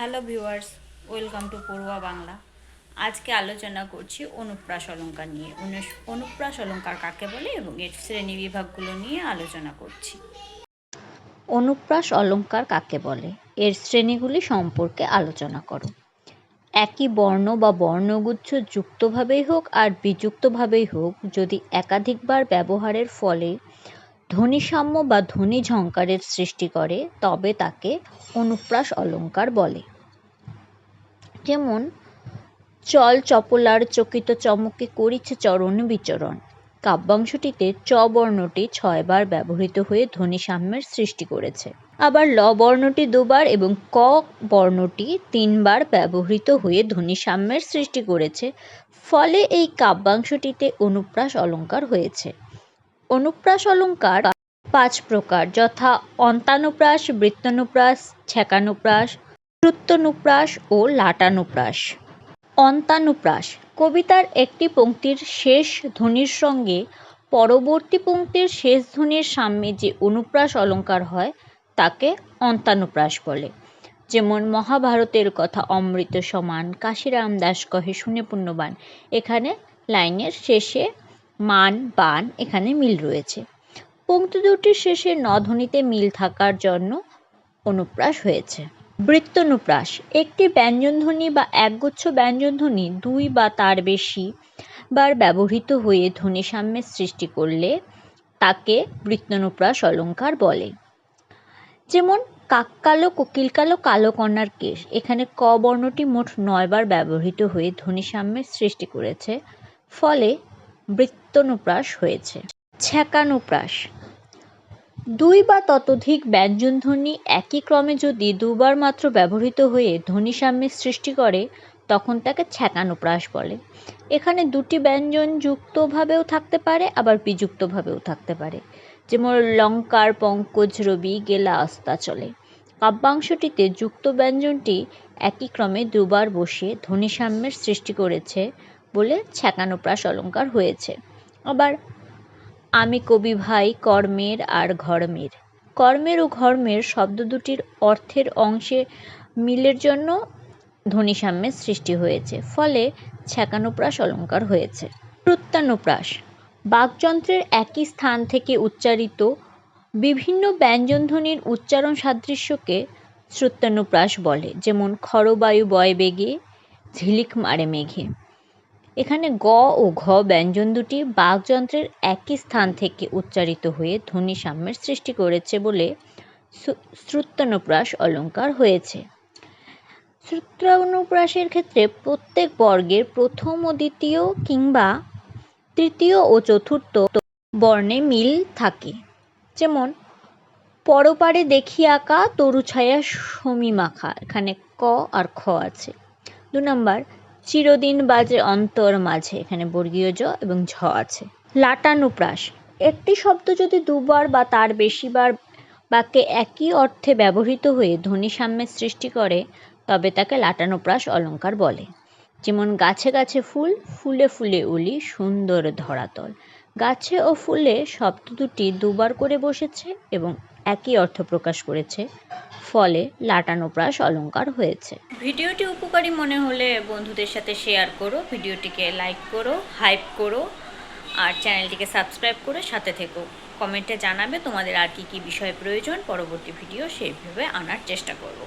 Hello viewers, welcome to পড়ুয়া বাংলা। আজকে আলোচনা করছি অনুপ্রাস অলঙ্কার নিয়ে। অনুপ্রাস অলঙ্কার কাকে বলে এবং এর শ্রেণি বিভাগগুলো নিয়ে আলোচনা করছি। অনুপ্রাস অলঙ্কার কাকে বলে? এর শ্রেণীগুলি সম্পর্কে আলোচনা করো। একই বর্ণ বা বর্ণগুচ্ছ যুক্তভাবেই হোক আর বিযুক্তভাবেই হোক, যদি একাধিকবার ব্যবহারের ফলে ধ্বনিসাম্য বা ধ্বনি ঝঙ্কারের সৃষ্টি করে, তবে তাকে অনুপ্রাস অলঙ্কার বলে। যেমন, চল চপলার চকিত চমকে করিছে চরণ বিচরণ। কাব্যাংশটিতে চ বর্ণটি ছয়বার ব্যবহৃত হয়ে ধ্বনিসাম্যের সৃষ্টি করেছে। আবার ল বর্ণটি দুবার এবং ক বর্ণটি তিনবার ব্যবহৃত হয়ে ধ্বনিসাম্যের সৃষ্টি করেছে। ফলে এই কাব্যাংশটিতে অনুপ্রাস অলঙ্কার হয়েছে। অনুপ্রাস অলঙ্কার পাঁচ প্রকার, যথা অন্তানুপ্রাস, বৃত্তানুপ্রাস ছ্যাকানুপ্রাস শ্রুত্তনুপ্রাস ও লাটানুপ্রাস। অন্তানুপ্রাস কবিতার একটি পঙ্ক্তির শেষ ধ্বনির সঙ্গে পরবর্তী পংক্তির শেষ ধ্বনির সামনে যে অনুপ্রাস অলঙ্কার হয়, তাকে অন্তানুপ্রাস বলে। যেমন, মহাভারতের কথা অমৃত সমান, কাশিরাম দাস কহে শুনে পুণ্যবান। এখানে লাইনের শেষে মান, বান এখানে মিল রয়েছে। পংক্তি দুটির শেষে ন ধ্বনিতে মিল থাকার জন্য অনুপ্রাস হয়েছে। বৃত্তনুপ্রাস, একটি ব্যঞ্জনধ্বনি বা একগুচ্ছ ব্যঞ্জনধ্বনি দুই বা তার বেশি বার ব্যবহৃত হয়ে ধ্বনিসাম্যের সৃষ্টি করলে তাকে বৃত্তনুপ্রাস অলঙ্কার বলে। যেমন কাককালো, কোকিলকালো, কালো কালো কন্যার কেশ, এখানে ক বর্ণটি মোট নয়বার ব্যবহৃত হয়ে ধ্বনিসাম্যের সৃষ্টি করেছে। ফলে বৃত্তনুপ্রাস হয়েছে। ছ্যাকানুপ্রাস। দুই বা ততোধিক ব্যঞ্জনধ্বনি একই ক্রমে যদি দুবার মাত্র ব্যবহৃত হয়ে ধ্বনিসাম্যের সৃষ্টি করে, তখন তাকে ছ্যাকানুপ্রাস বলে। এখানে দুটি ব্যঞ্জন যুক্তভাবেও থাকতে পারে, আবার বিযুক্তভাবেও থাকতে পারে। যেমন লঙ্কার পঙ্কজ রবি গেলা আস্তা চলে। কাব্যাংশটিতে যুক্ত ব্যঞ্জনটি একই ক্রমে দুবার বসিয়ে ধ্বনিসাম্যের সৃষ্টি করেছে বলে ছ্যাকানুপ্রাস অলঙ্কার হয়েছে। আবার আমি কবি ভাই, কর্মের আর ঘর্মের। কর্মের ও ঘর্মের শব্দ দুটির অর্থের অংশে মিলের জন্য ধ্বনিসাম্যের সৃষ্টি হয়েছে, ফলে ছ্যাকানুপ্রাস অলঙ্কার হয়েছে। প্রত্যানুপ্রাস বাকযন্ত্রের একই স্থান থেকে উচ্চারিত বিভিন্ন ব্যঞ্জনধ্বনির উচ্চারণ সাদৃশ্যকে শ্রুত্যানুপ্রাস বলে, যেমন খরবায়ু বয় বেগে, ঝিলিক মারে মেঘে। এখানে গ ও ঘ ব্যঞ্জন দুটি বাকযন্ত্রের একই স্থান থেকে উচ্চারিত হয়ে ধ্বনি সাম্যের সৃষ্টি করেছে বলে শ্রু- শ্রুত্যানুপ্রাস অলঙ্কার হয়েছে। শ্রুত্যানুপ্রাসের ক্ষেত্রে প্রত্যেক বর্গের প্রথম ও দ্বিতীয় কিংবা তৃতীয় ও চতুর্থ বর্ণে মিল থাকে। যেমন, পরপারে দেখি আঁকা, তরু ছায়া সমী মাখা এখানে ক আর খ আছে। দু নম্বর চিরদিন বাজে অন্তর মাঝে। এখানে বর্গীয় জ এবং ঝ আছে। লাটানুপ্রাস একটি শব্দ যদি দুবার বা তার বেশিবার বাক্যে একই অর্থে ব্যবহৃত হয়ে ধ্বনি সাম্যের সৃষ্টি করে, তবে তাকে লাটানুপ্রাস অলঙ্কার বলে। যেমন গাছে গাছে ফুল, ফুলে ফুলে উলি, সুন্দর ধরাতল। গাছে ও ফুলে শব্দ দুটি দুবার করে বসেছে এবং একই অর্থ প্রকাশ করেছে। ফলে লাটানো প্রাস অলঙ্কার হয়েছে। ভিডিওটি উপকারী মনে হলে বন্ধুদের সাথে শেয়ার করো, ভিডিওটিকে লাইক করো, হাইপ করো, আর চ্যানেলটিকে সাবস্ক্রাইব করে সাথে থেকো। কমেন্টে জানাবে তোমাদের আর কি কি বিষয় প্রয়োজন, পরবর্তী ভিডিও সেইভাবে আনার চেষ্টা করব।